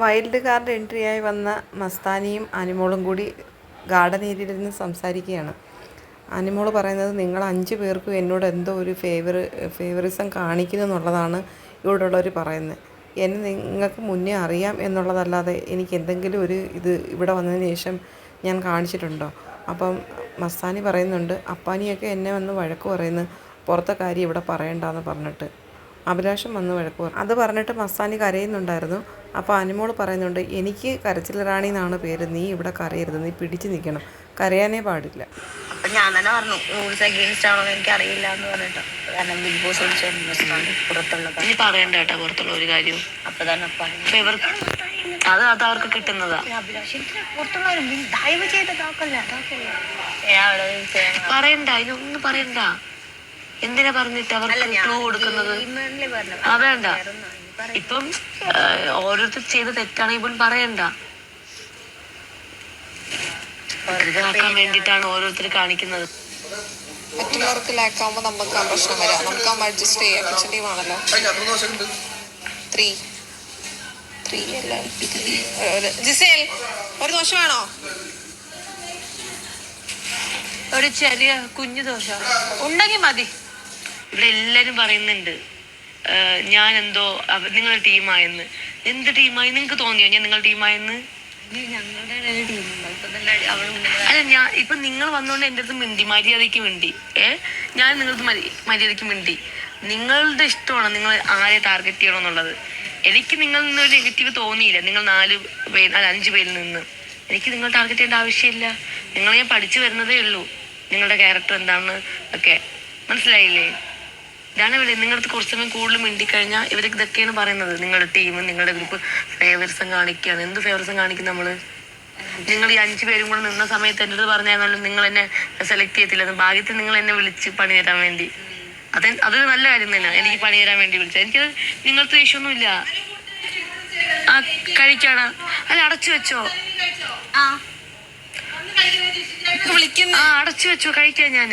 Wild card എൻട്രിയായി വന്ന മസ്താനിയും അനിമോളും കൂടി garden ഏരിയയിൽ നിന്ന് സംസാരിക്കുകയാണ്. അനിമോൾ പറയുന്നത് നിങ്ങൾ അഞ്ച് പേർക്കും എന്നോട് എന്തോ ഒരു ഫേവർ ഫേവറിസം കാണിക്കുന്നു എന്നുള്ളതാണ് ഇവിടെയുള്ളവർ പറയുന്നത്. എന്നെ നിങ്ങൾക്ക് മുന്നേ അറിയാം എന്നുള്ളതല്ലാതെ എനിക്ക് എന്തെങ്കിലും ഒരു ഇത് ഇവിടെ വന്നതിന് ശേഷം ഞാൻ കാണിച്ചിട്ടുണ്ടോ? അപ്പം മസ്താനി പറയുന്നുണ്ട് അപ്പാനിയൊക്കെ എന്നെ വന്ന് വഴക്ക് പറയുന്നു. പുറത്തെ കാര്യം ഇവിടെ പറയണ്ടെന്ന് പറഞ്ഞിട്ട്. അഭിലാഷം വന്ന് വഴക്ക് പറഞ്ഞു. അത് പറഞ്ഞിട്ട് മസ്താനി കരയുന്നുണ്ടായിരുന്നു. അപ്പോൾ അനിമോൾ പറയുന്നുണ്ട് എനിക്ക് കരച്ചിൽ റാണി എന്നാണ് പേര്. നീ ഇവിടെ കരയരുത്. നീ പിടിച്ചു നിൽക്കണം. കരയാനേ പാടില്ല. അപ്പം ഞാൻ തന്നെ പറഞ്ഞു റൂൾസ് അഗെയിൻസ്റ്റ് ആണോ എന്ന് എനിക്ക് അറിയില്ല എന്ന് പറഞ്ഞിട്ടോ. കാരണം ബിഗ് ബോസ് പുറത്തുള്ള നീ പറയണ്ട കേട്ടോ പുറത്തുള്ള ഒരു കാര്യവും. അപ്പം തന്നെ അപ്പം ഇവർക്ക് അത് അത് അവർക്ക് കിട്ടുന്നതാ. പറയണ്ട ഇതൊന്നും പറയണ്ട. എന്തിനാ പറഞ്ഞിട്ട് അവർക്ക് ക്ലൂ കൊടുക്കുന്നത്? ആ വേണ്ട. ഇപ്പം ഓരോരുത്തർ ചെയ്ത തെറ്റാണെങ്കിൽ പോലും പറയണ്ട. ഇതാക്കാൻ വേണ്ടിട്ടാണ് ഓരോരുത്തർ കാണിക്കുന്നത്. മറ്റുള്ളവർക്ക് ലാക്കാവുമ്പോൾ നമുക്ക് ആ പ്രശ്നം വരാം. നമുക്ക് ആ അഡ്ജസ്റ്റ് ചെയ്യാം. കിച്ചൺ ടീം ആണല്ലോ. ത്രീ ത്രീ അല്ല ജിസേൽ ഒരു ദോശ വേണോ? ഒരു ചെറിയ കുഞ്ഞു ദോശ. ഉണ്ടെങ്കിൽ മതി. ഇവിടെ എല്ലാരും പറയുന്നുണ്ട് ഞാൻ എന്തോ നിങ്ങൾ നിങ്ങളുടെ ടീമായെന്ന്. എന്ത് ടീമായി? നിങ്ങൾക്ക് തോന്നിയോ ഞാൻ നിങ്ങളുടെ ടീമായെന്ന്? അല്ല ഞാൻ ഇപ്പൊ നിങ്ങൾ വന്നോണ്ട് എന്റെ അടുത്ത് മിണ്ടി മര്യാദയ്ക്ക് മിണ്ടി. ഏ ഞാൻ നിങ്ങൾക്ക് മര്യ- മര്യാദയ്ക്ക് മിണ്ടി. നിങ്ങളുടെ ഇഷ്ടമാണ് നിങ്ങൾ ആരെ ടാർഗറ്റ് ചെയ്യണം എന്നുള്ളത്. എനിക്ക് നിങ്ങളിൽ നിന്ന് ഒരു നെഗറ്റീവ് തോന്നിയില്ല. നിങ്ങൾ നാല് പേര് അല്ല അഞ്ച് പേരിൽ നിന്ന്. എനിക്ക് നിങ്ങൾ ടാർഗറ്റ് ചെയ്യേണ്ട ആവശ്യമില്ല. നിങ്ങൾ ഞാൻ പഠിച്ചു വരുന്നതേ ഉള്ളൂ. നിങ്ങളുടെ ക്യാരക്ടർ എന്താണെന്ന് ഒക്കെ. മനസ്സിലായില്ലേ? ഇതാണ് ഇവിടെ നിങ്ങളുടെ കുറച്ച് സമയം കൂടുതൽ മിണ്ടിക്കഴിഞ്ഞാൽ ഇവർക്ക് ഇതൊക്കെയാണ് പറയുന്നത്. നിങ്ങളുടെ ടീം നിങ്ങളുടെ ഗ്രൂപ്പ് ഫേവറിസം കാണിക്കുകയാണ് എന്ത് ഫേവറിസം കാണിക്കും നമ്മൾ നിങ്ങൾ ഈ അഞ്ചു പേരും കൂടെ നിന്ന സമയത്ത് എന്റെ അടുത്ത് പറഞ്ഞാലും നിങ്ങൾ എന്നെ സെലക്ട് ചെയ്യത്തില്ല. ഭാഗ്യത്തിൽ നിങ്ങൾ എന്നെ വിളിച്ച് പണി തരാൻ വേണ്ടി. അത് അതൊരു നല്ല കാര്യം തന്നെയാണ് എനിക്ക് പണി തരാൻ വേണ്ടി വിളിച്ചത്. എനിക്കത് നിങ്ങൾക്ക് ദേഷ്യമൊന്നുമില്ല ആ കഴിക്കണം. അല്ല അടച്ചു വെച്ചോ? ആ. വിളിക്കുന്ന ആ അടച്ചു വെച്ചോ. കഴിക്കാൻ ഞാൻ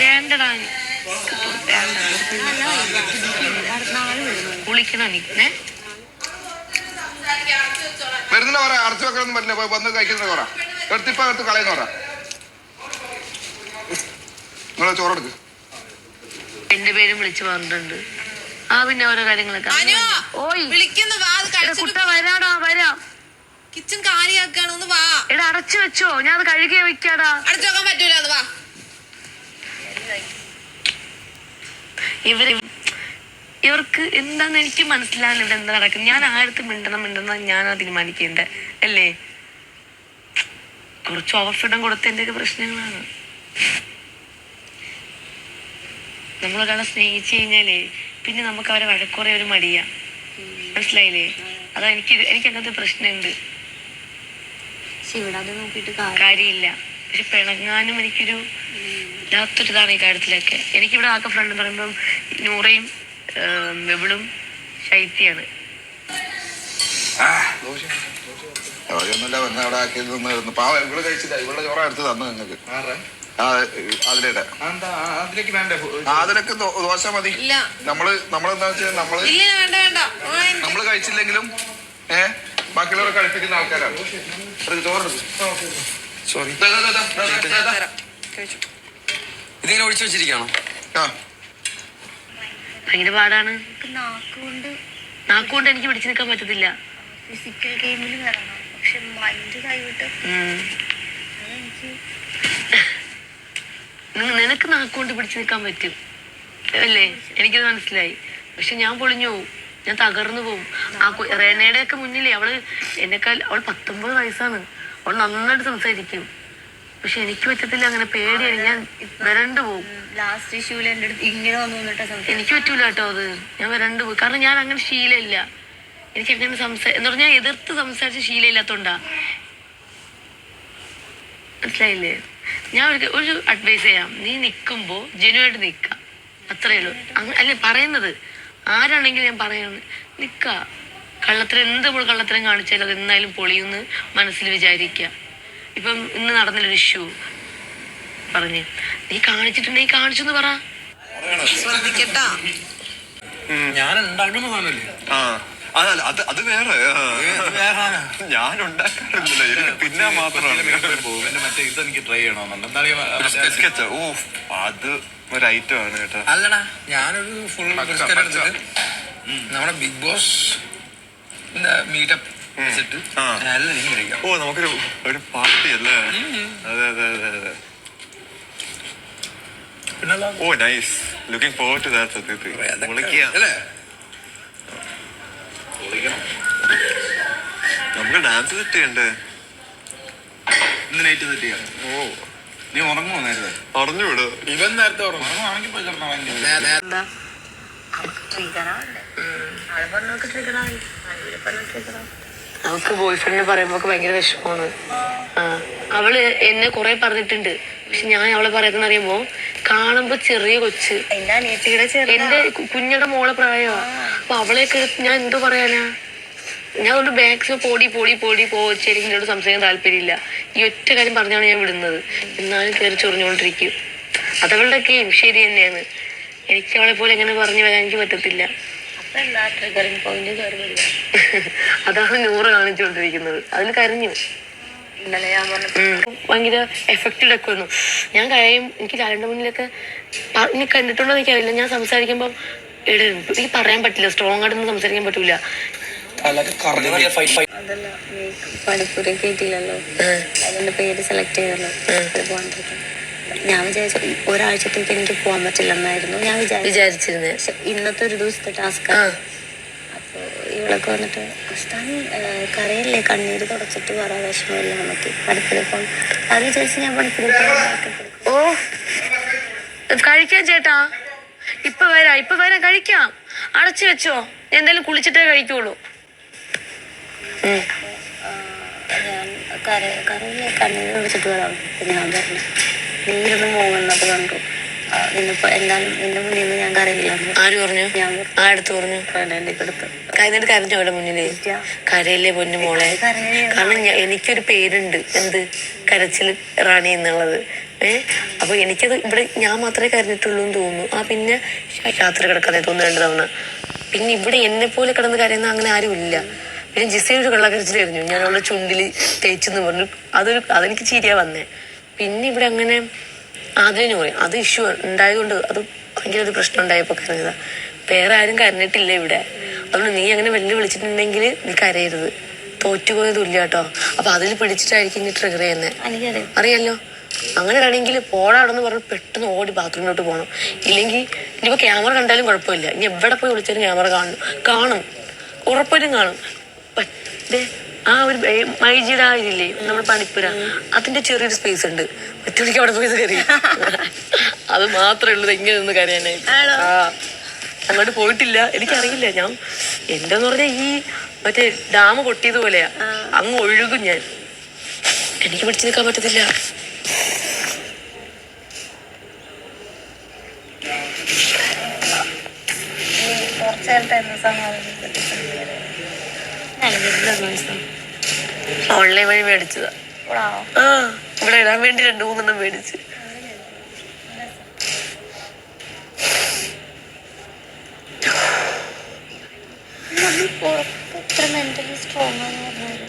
വേണ്ടടാ. കുളിക്കണം എനിക്ക് ഏ? വരുന്നില്ല പറ അടച്ചു വെക്കണമെന്ന് പറ്റില്ല പോയി വന്ന് കഴിക്കുന്ന പറ. എടുത്തിപ്പോ എടുത്ത് കളയുന്ന പറ. നിങ്ങളെ ചോറെടുക്ക് എന്റെ പേരും വിളിച്ചു പറഞ്ഞിട്ടുണ്ട്. ആ പിന്നെ ഓരോ കാര്യങ്ങളൊക്കെ. അനു ഓയ്. വിളിക്കുന്നു വാ അത് കുട്ട വരാടാ വരാം. കിച്ചൺ കാലിയാക്കാണ് ഒന്ന് വാ. എടാ അടച്ചു വെച്ചോ. ഞാൻ അത് കഴുകി വെക്കാടാ. അടച്ചു വെക്കാൻ പറ്റൂല വാ. ഇവർ ഇവർക്ക് എന്താന്ന് എനിക്ക് മനസ്സിലാവുന്ന ഇവിടെ എന്താ നടക്കുന്നത്. ഞാൻ ആയിരത്തി മിണ്ടണം മിണ്ടണം ഞാനാ തീരുമാനിക്കേണ്ടത് അല്ലേ? കുറച്ച് ഓവർ ഇടം കൊടുത്ത എന്റെ പ്രശ്നങ്ങളാണ്. നമ്മളൊരാളെ സ്നേഹിച്ചു കഴിഞ്ഞാലേ പിന്നെ നമുക്ക് അവരെ വഴക്കുറേ ഒരു മടിയാ. മനസ്സിലായില്ലേ? അതാ എനിക്ക് എനിക്ക് അങ്ങനത്തെ പ്രശ്നമുണ്ട്. കാര്യമില്ല. പക്ഷെ പിണങ്ങാനും എനിക്കൊരു ഇല്ലാത്തൊരിതാണ് ഈ കാര്യത്തിലൊക്കെ. എനിക്കിവിടെ ആകെ ഫ്രണ്ട് എന്ന് പറയുമ്പം നൂറയും വെബിളും നിന്ന് പാവ ഇവിടെ കഴിച്ചില്ല. ഇവിടെ ചോറ എടുത്ത് തന്നു നിങ്ങൾക്ക് ആ അതിലേടെ അതിലേക്ക് വേണ്ടേ അതിലൊക്കെ ദോ- ദോശ മതി. ഇല്ല. നമ്മൾ നമ്മളെന്താ വെച്ചാൽ നമ്മൾ ഇല്ല വേണ്ട വേണ്ട. നമ്മൾ കഴിച്ചില്ലെങ്കിലും ഏഹ് ബാക്കിയുള്ളവരെ കഴിപ്പിക്കുന്ന ആൾക്കാരാണ്. ചോറെടുക്ക് സോറി ദാ, ദാ, ദാ, ദാ, ദാ, ദാ. തരാം. കഴിച്ചു? ഇതിങ്ങനെ ഒഴിച്ചു വെച്ചിരിക്കണോ ഭയങ്കര പാടാണ്. നാക്കുകൊണ്ട് നാക്കുകൊണ്ട് എനിക്ക് പിടിച്ചു നിൽക്കാൻ പറ്റത്തില്ല. ഫിസിക്കൽ ഗെയിമിൽ കയറണം പക്ഷെ മൈൻഡ് കൈവിട്ട് നിനക്ക് നാക്കുകൊണ്ട് പിടിച്ചു നിൽക്കാൻ പറ്റും. അല്ലേ? എനിക്കത് മനസ്സിലായി. പക്ഷെ ഞാൻ പൊളിഞ്ഞു പോകും ഞാൻ തകർന്നു പോവും. ആ റേനയുടെ ഒക്കെ മുന്നിലേ അവൾ എന്നെക്കാൾ അവൾ പത്തൊമ്പത് വയസ്സാണ്. അവൾ നന്നായിട്ട് സംസാരിക്കും. പക്ഷെ എനിക്ക് പറ്റത്തില്ല അങ്ങനെ പേടിയാണ് ഞാൻ വരണ്ടു പോകും ലാസ്റ്റ് ഇഷ്യൂൽ എന്റെ അടുത്ത് ഇങ്ങനെ വന്നു എനിക്ക് പറ്റൂല കേട്ടോ അത്. ഞാൻ വരണ്ടു പോകും കാരണം ഞാൻ അങ്ങനെ ശീലമില്ല. എനിക്ക് അങ്ങനെ സംസാ എന്ന് പറഞ്ഞാൽ എതിർത്ത് സംസാരിച്ച ശീലമില്ലാത്തോണ്ടാ. മനസ്സിലായില്ലേ? ഞാൻ ഒരു ഒരു അഡ്വൈസ് ചെയ്യാം. നീ നിൽക്കുമ്പോൾ ജനുവായിട്ട് നിൽക്കുക അത്രേ ഉള്ളൂ. അല്ല പറയുന്നത്. ആരാണെങ്കിലും ഞാൻ പറയുന്നത് നിൽക്കുക കള്ളത്തരം എന്ത് കള്ളത്തരം കാണിച്ചാലും അത് എന്തായാലും പൊളിയുന്ന് മനസ്സിൽ വിചാരിക്കുക. ഇപ്പം ഇന്ന് നടന്നൊരു ഇഷ്യൂ പറഞ്ഞു. നീ കാണിച്ചിട്ടുണ്ടെങ്കിൽ കാണിച്ചെന്ന് പറ. ശ്രദ്ധിക്കട്ടാ ഞാൻ ഉണ്ടാക്കുന്ന സാധനമല്ലേ? ആ അതല്ല അത് അത് വേറെ. ഞാൻ ഉണ്ടാക്കാറില്ല പിന്നെ മാത്രമാണ്. മറ്റേ ഇത് എനിക്ക് ട്രൈ ചെയ്യണമെന്നുണ്ട്. ഓ അത് ഒരു ഐറ്റം ആണ് കേട്ടോ. അല്ലടാ ഞാനൊരു ഫുൾ നമ്മുടെ ബിഗ് ബോസ് മീറ്റപ്പ് വെച്ചിട്ട് ആ. കഴിക്കാം ഓ നമുക്കൊരു ഒരു പാർട്ടി അല്ലേ? അതെ അതെ അതെ അതെ. ഓ nice looking forward to that സത്യത്തിൽ. വിളിക്കുക അല്ലേ? നമുക്ക് ഡാൻസ് സെറ്റ് ചെയ്യണ്ടേ? ഇന്ന് നൈറ്റ് സെറ്റ് ചെയ്യാം. ഓ. നീ ഉറങ്ങുമോ നേരത്തെ? അറിഞ്ഞുവിട് ഇവൻ നേരത്തെ ഉറങ്ങും. ഉറങ്ങുവാണെങ്കിൽ പോയി ദേ, ദേ, എന്താ ട്രിഗറാവല്ലേ ആൾ പറഞ്ഞൊക്കെ ട്രിഗറായി ആളുടെ പറഞ്ഞ ട്രിഗറാവും അവൾക്ക് ബോയ് ഫ്രണ്ട് പറയുമ്പോ ഭയങ്കര വിഷമമാണ്. അവൾ എന്നെ കുറെ പറഞ്ഞിട്ടുണ്ട്. പക്ഷെ ഞാൻ അവളെ പറയുന്ന അറിയുമ്പോ കാണുമ്പോ ചെറിയ കൊച്ച്. എന്റെ കുഞ്ഞുടെ മോളെ പ്രായമാ അപ്പൊ അവളെയൊക്കെ ഞാൻ എന്തോ പറയാനാ? ഞാൻ ഒരു ബാഗ്സ് പോടി പോടി പോടി പോയി എന്നോട് സംസാരിക്കാൻ താല്പര്യമില്ല. ഈ ഒറ്റ കാര്യം പറഞ്ഞാണ് ഞാൻ വിടുന്നത്. എന്നാലും കയറി ചൊറിഞ്ഞുകൊണ്ടിരിക്കും. അതവളുടെ ഗെയിം ശരി തന്നെയാണ്. എനിക്ക് അവളെ പോലെ എങ്ങനെ പറഞ്ഞു വരാൻ എനിക്ക് പറ്റത്തില്ല. പോയിന്റ് അതാണ് നൂറ് കാണിച്ചുകൊണ്ടിരിക്കുന്നത്. അതിൽ കരഞ്ഞു. ഇന്നലെ ഞാൻ പറഞ്ഞു ഭയങ്കര എഫക്റ്റഡ് ഒക്കെ വന്നു. ഞാൻ കഴിയും എനിക്ക് ലാലിന്റെ മുന്നിലൊക്കെ പറഞ്ഞ് കണ്ടിട്ടുണ്ടോ എനിക്ക് എനിക്കറിയില്ല. ഞാൻ സംസാരിക്കുമ്പോൾ എടാ, എനിക്ക് പറയാൻ പറ്റില്ല. സ്ട്രോങ് ആയിട്ടൊന്നും സംസാരിക്കാൻ പറ്റൂല. അതല്ല കേട്ടില്ലല്ലോ പണിപ്പുര കയറ്റിയില്ലല്ലോ അതിന്റെ പേര് സെലക്ട് ചെയ്തല്ലോ. അത് പോകാണ്ടിരിക്കാൻ ഞാൻ വിചാരിച്ചു ഒരാഴ്ചത്തേക്ക് എനിക്ക് പോകാൻ പറ്റില്ലെന്നായിരുന്നു. ഞാൻ വിചാരിച്ചിരുന്നത് പക്ഷെ ഇന്നത്തെ ഒരു ദിവസത്തെ ടാസ്ക് അപ്പോൾ അപ്പൊ ഇവളൊക്കെ വന്നിട്ട് അസ്താൻ കരയല്ലേ? കണ്ണീര് തുടച്ചിട്ട് പറ വിഷമമില്ല നമുക്ക്. പണിപ്പുര പോകാം അത് വിചാരിച്ച് ഞാൻ പോകാൻ ഓ. കഴിക്കാം ചേട്ടാ. ഇപ്പൊ വരാം. ഇപ്പൊ വരാം. കഴിക്കാം. അടച്ചു വെച്ചോ. ഞാൻ എന്തായാലും കുളിച്ചിട്ടേ കഴിക്കുള്ളൂ. ഞാൻ കര കരയില്ലേ? കണ്ണീര് തുടച്ചിട്ട് വരാം ഞാൻ പറഞ്ഞു നീരൊന്നും പോകുന്നത് കണ്ടു. ഇന്നിപ്പോ എന്തായാലും നിന്റെ മുന്നിൽ നിന്ന് ഞാൻ കരയില്ല. ആര് പറഞ്ഞു? ഞാൻ ആ അടുത്ത് പറഞ്ഞു. എന്റെ എടുത്ത് കഴിഞ്ഞിട്ട് കരഞ്ഞോ അവിടെ മുന്നിൽ? കരയില്ലേ പൊന്നു മോളെ? കാരണം എനിക്കൊരു പേരുണ്ട്. എന്ത്? കരച്ചിൽ റാണി എന്നുള്ളത്. ഏ? അപ്പൊ എനിക്കത് ഇവിടെ ഞാൻ മാത്രമേ കരഞ്ഞിട്ടുള്ളൂ എന്ന് തോന്നുന്നു. ആ പിന്നെ രാത്രി കിടക്കാതെ തോന്നുന്നു രണ്ട് തവണ. പിന്നെ ഇവിടെ എന്നെ പോലെ കിടന്ന് കരയുന്ന അങ്ങനെ ആരും ഇല്ല. പിന്നെ ജിസയിൽ ഒരു കള്ളക്കരച്ചിൽ എറിഞ്ഞു ഞാൻ അവളുടെ ചുണ്ടിൽ തേച്ചെന്ന് പറഞ്ഞു. അതൊരു അതെനിക്ക് ചിരിയാ വന്നേ. പിന്നെ ഇവിടെ അങ്ങനെ ആദ്യം പറയും അത് ഇഷ്യൂ ഉണ്ടായതുകൊണ്ട് അത് ഭയങ്കര ഒരു പ്രശ്നം ഉണ്ടായപ്പോൾ കരഞ്ഞതാ. വേറെ ആരും കരഞ്ഞിട്ടില്ല ഇവിടെ. അതുകൊണ്ട് നീ അങ്ങനെ വെല്ലു വിളിച്ചിട്ടുണ്ടെങ്കിൽ നീ കരയരുത്. തോറ്റുപോയ തുല്യ കേട്ടോ. അപ്പൊ അതിൽ പിടിച്ചിട്ടായിരിക്കും ഇനി ട്രിഗർ ചെയ്യുന്നത് അറിയാലോ? അങ്ങനെ ആണെങ്കിൽ പോടാടെന്ന് പറഞ്ഞ് പെട്ടെന്ന് ഓടി ബാത്റൂമിലോട്ട് പോകണം ഇല്ലെങ്കിൽ ഇനിയിപ്പോ ക്യാമറ കണ്ടാലും കുഴപ്പമില്ല. ഇനി എവിടെ പോയി വിളിച്ചാലും ക്യാമറ കാണും. കാണും. ഉറപ്പായിട്ടും കാണും. ആ ഒരു മൈജിയുടെ ആ ഇതില്ലേ നമ്മുടെ പണിപ്പുര. അതിന്റെ ചെറിയൊരു സ്പേസ് ഉണ്ട്. മറ്റൊരിക്കൽ അവിടെ പോയി കയറി. അത് മാത്രമേ ഉള്ളൂ. ഇങ്ങനെ നിന്ന് കരയാനായിട്ട്. ആ. അങ്ങോട്ട് പോയിട്ടില്ല. എനിക്കറിയില്ല. ഞാൻ എന്തെന്ന് പറഞ്ഞാൽ ഈ മറ്റേ ഡാം പൊട്ടിയതുപോലെയാ. അങ്ങ് ഒഴുകും ഞാൻ. എനിക്ക് പിടിച്ചു നിൽക്കാൻ പറ്റത്തില്ല. കുറച്ച് നേരത്തെ സമാധാനം ഓൺലൈൻ വഴി മേടിച്ചതാ. ഇവിടെ ആ ഇവിടെ ഇടാൻ വേണ്ടി രണ്ടു മൂന്നെണ്ണം മേടിച്ച്. സ്ട്രോങ് ആണെന്ന് പറഞ്ഞത്